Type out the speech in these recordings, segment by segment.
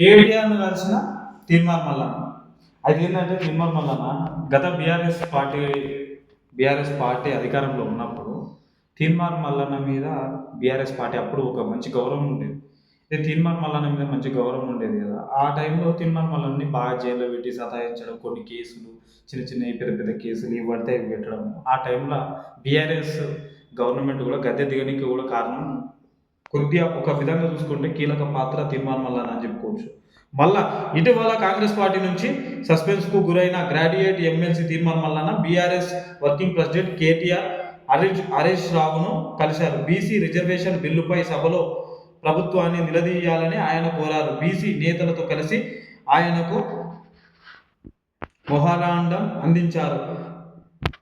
కేటీఆర్ను కలిసిన తీర్మార్ మల్లన్న అది ఏంటంటే తీర్మార్ మల్లన్న గత బీఆర్ఎస్ పార్టీ బీఆర్ఎస్ పార్టీ అధికారంలో ఉన్నప్పుడు తీర్మార్ మల్లన్న మీద బీఆర్ఎస్ పార్టీ అప్పుడు ఒక మంచి గౌరవం ఉండేది. అయితే తీర్మార్ మల్లన్న మీద మంచి గౌరవం ఉండేది కదా. ఆ టైంలో తీర్మార్ మల్లన్ని బాగా జైల్లో పెట్టి సతాయించడం కొన్ని కేసులు చిన్న చిన్న పెద్ద పెద్ద కేసులు ఇవి పడితే పెట్టడం ఆ టైంలో బీఆర్ఎస్ గవర్నమెంట్ కూడా గద్దె దిగడానికి కూడా కారణం కొద్దిగా ఒక విధంగా చూసుకుంటే కీలక పాత్ర తీర్మానం మళ్ళా అని చెప్పుకోవచ్చు. మళ్ళా ఇటీవల కాంగ్రెస్ పార్టీ నుంచి సస్పెన్స్కు గురైన గ్రాడ్యుయేట్ ఎమ్మెల్సీ తీర్మానం Mallanna BRS working president KTR Harish Harish రావును కలిశారు. బీసీ రిజర్వేషన్ బిల్లుపై సభలో ప్రభుత్వాన్ని నిలదీయాలని ఆయన కోరారు. బీసీ నేతలతో కలిసి ఆయనకు మొహారాండం అందించారు.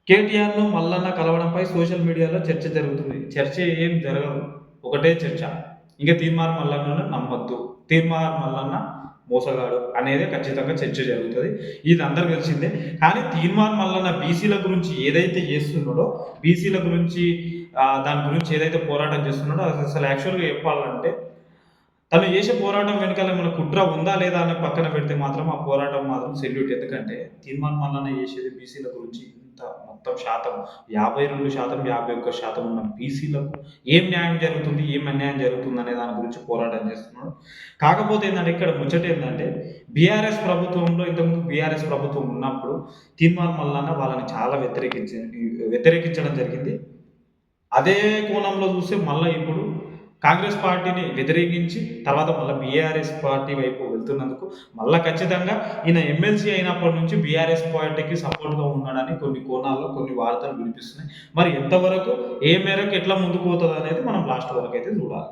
కేటీఆర్ను మల్లన్న కలవడంపై సోషల్ మీడియాలో చర్చ జరుగుతుంది. చర్చ ఏం జరగదు. ఒకటే చర్చ. ఇంకా తీర్మార్ మల్లన్నను నమ్మద్దు. తీర్మార్ మల్లన్న మోసగాడు అనేది ఖచ్చితంగా చర్చ జరుగుతుంది. ఇది అందరు తెలిసిందే కానీ తీర్మాన్ మల్లన్న బీసీల గురించి ఏదైతే చేస్తున్నాడో బీసీల గురించి దాని గురించి ఏదైతే పోరాటం చేస్తున్నాడో అసలు యాక్చువల్గా చెప్పాలంటే తను చేసే పోరాటం వెనకాల మన కుట్ర ఉందా లేదా అని పక్కన పెడితే మాత్రం ఆ పోరాటం మాత్రం సెల్యూట్ ఎందుకంటే తీర్మాన్ మల్లన్న చేసేది బీసీల గురించి ఇంత మొత్తం శాతం. యాభై రెండు శాతం యాభై ఒక్క శాతం ఉన్న బీసీలకు ఏం న్యాయం జరుగుతుంది ఏం అన్యాయం జరుగుతుంది అనే దాని గురించి పోరాటం చేస్తున్నాడు. కాకపోతే ఏంటంటే ఇక్కడ ముచ్చట ఏంటంటే బీఆర్ఎస్ ప్రభుత్వంలో ఇంతకుముందు బీఆర్ఎస్ ప్రభుత్వం ఉన్నప్పుడు తీర్మాన్ మల్లన్న వాళ్ళని చాలా వ్యతిరేకించ వ్యతిరేకించడం జరిగింది. అదే కోణంలో చూస్తే మళ్ళీ ఇప్పుడు కాంగ్రెస్ పార్టీని వ్యతిరేకించి తర్వాత మళ్ళీ బీఆర్ఎస్ పార్టీ వైపు వెళ్తున్నందుకు మళ్ళీ ఖచ్చితంగా ఈయన ఎమ్మెల్సీ అయినప్పటి నుంచి బీఆర్ఎస్ పార్టీకి సపోర్ట్గా ఉన్నాడని కొన్ని కోణాల్లో కొన్ని వార్తలు వినిపిస్తున్నాయి. మరి ఎంతవరకు ఏ మేరకు ఎట్లా ముందుకు పోతుంది అనేది మనం లాస్ట్ వరకు అయితే చూడాలి.